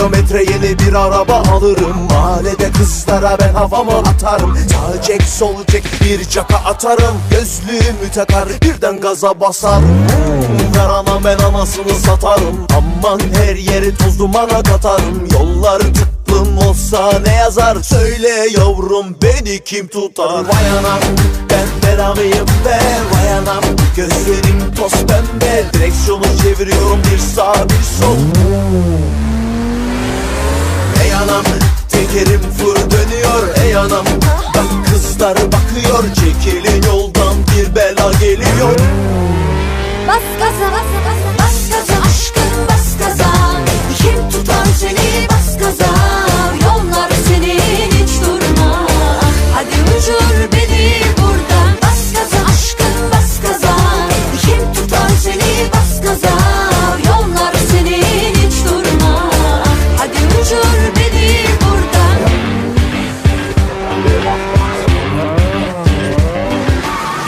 kilometre yeni bir araba alırım. Mahallede kızlara ben havamı atarım. Sağ çek sol çek bir caka atarım. Gözlüğümü takar birden gaza basarım. Ver ana ben anasını satarım. Aman her yeri toz dumana katarım. Yollar tıklım olsa ne yazar? Söyle yavrum beni kim tutar? Vay anam ben belalıyım be. Vay anam gözlerim toz pembe. Direksiyonu çeviriyorum bir sağ bir sol Ey anam tekerim fır dönüyor Ey anam. Bak kızlar bakıyor Çekilin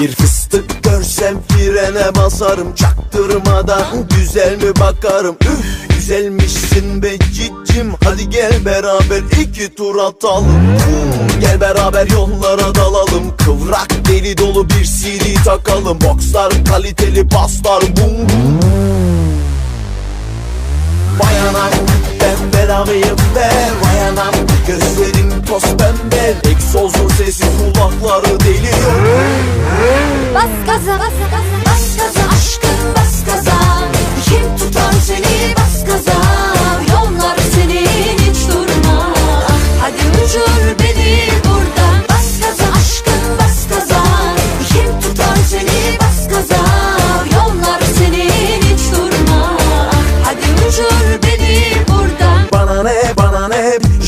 Bir fıstık görsem frene basarım Çaktırmadan güzel mi bakarım? Üf güzelmişsin be cicim Hadi gel beraber iki tur atalım. Gel beraber yollara dalalım Kıvrak deli dolu bir CD takalım. Boxlar kaliteli paslar bum anam ben belalıyım be